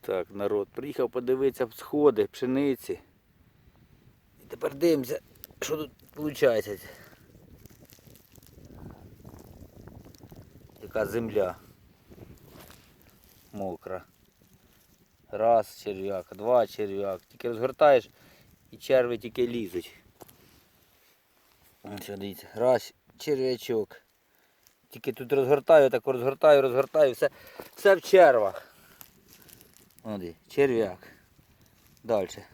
Так, народ, приїхав подивитися в сходи, пшениці. І тепер дивимося, що тут виходить. Яка земля мокра. Раз черв'як, два черв'як. Тільки розгортаєш і черви тільки лізуть. Дивіться, раз черв'ячок. Тільки тут розгортаю, так розгортаю, розгортаю, все, все в червах. Оди, черв'як. Далі.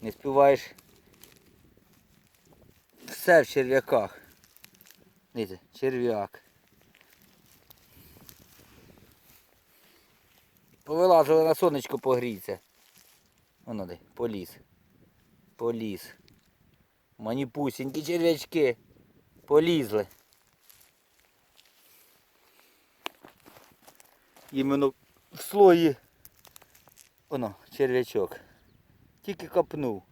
Не співаєш. Все в черв'яках. Дивіться, черв'як. Повилазили на сонечко погріться. Воно де, поліз. Поліз. Маніпусінькі черв'ячки. Полізли. Іменно в слої. Воно, черв'ячок. Тільки копнув.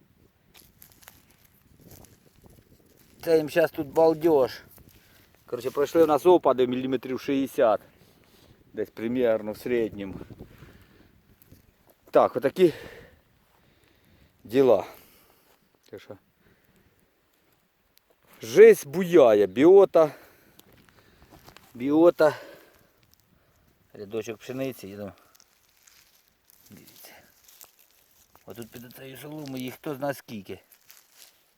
Це їм зараз тут балдеж. Коротше, пройшли у нас опади міліметрів 60. Десь примерно в середньому. Так, отакі діла. Так що. Жизнь буяє, біота. Біота. Рядочок пшениці, їду. Дивіться. Отут під цією соломою їх хто зна скільки.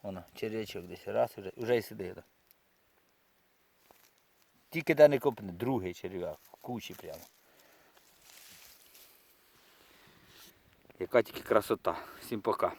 Воно, черв'ячок десь. Раз уже, уже й сидить. Тільки де не копне, другий черв'як. Кучі прямо. Яка тільки красота. Всім пока.